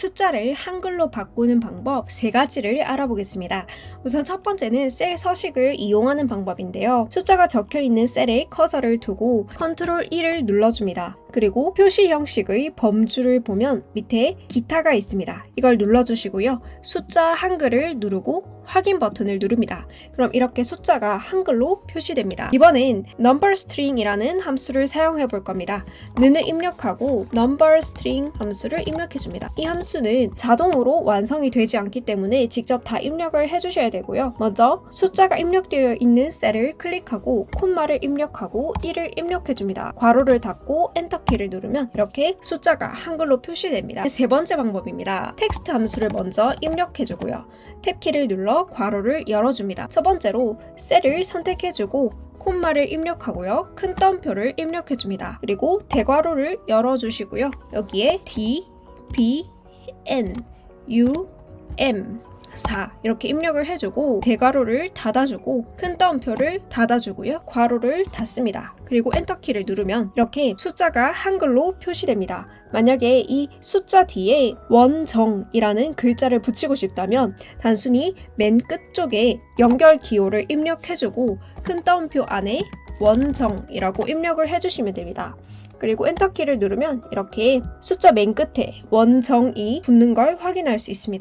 숫자를 한글로 바꾸는 방법 세 가지를 알아보겠습니다. 우선 첫 번째는 셀 서식을 이용하는 방법인데요. 숫자가 적혀 있는 셀에 커서를 두고 컨트롤 1을 눌러줍니다. 그리고 표시 형식의 범주를 보면 밑에 기타가 있습니다. 이걸 눌러주시고요. 숫자 한글을 누르고 확인 버튼을 누릅니다. 그럼 이렇게 숫자가 한글로 표시됩니다. 이번엔 number string이라는 함수를 사용해 볼 겁니다. 는을 입력하고 number string 함수를 입력해 줍니다. 이 함수는 자동으로 완성이 되지 않기 때문에 직접 다 입력을 해 주셔야 되고요. 먼저 숫자가 입력되어 있는 셀을 클릭하고 콤마를 입력하고 1을 입력해 줍니다. 괄호를 닫고 엔터 키를 누르면 이렇게 숫자가 한글로 표시됩니다. 세 번째 방법입니다. 텍스트 함수를 먼저 입력해 주고요. 탭 키를 눌러 괄호를 열어줍니다. 첫 번째로 셀을 선택해주고 콤마를 입력하고요. 큰 따옴표를 입력해줍니다. 그리고 대괄호를 열어주시고요. 여기에 D, B, N, U, M 4 이렇게 입력을 해주고 대괄호를 닫아주고 큰 따옴표를 닫아주고요. 괄호를 닫습니다. 그리고 엔터키를 누르면 이렇게 숫자가 한글로 표시됩니다. 만약에 이 숫자 뒤에 원정이라는 글자를 붙이고 싶다면 단순히 맨 끝쪽에 연결 기호를 입력해주고 큰 따옴표 안에 원정이라고 입력을 해주시면 됩니다. 그리고 엔터키를 누르면 이렇게 숫자 맨 끝에 원정이 붙는 걸 확인할 수 있습니다.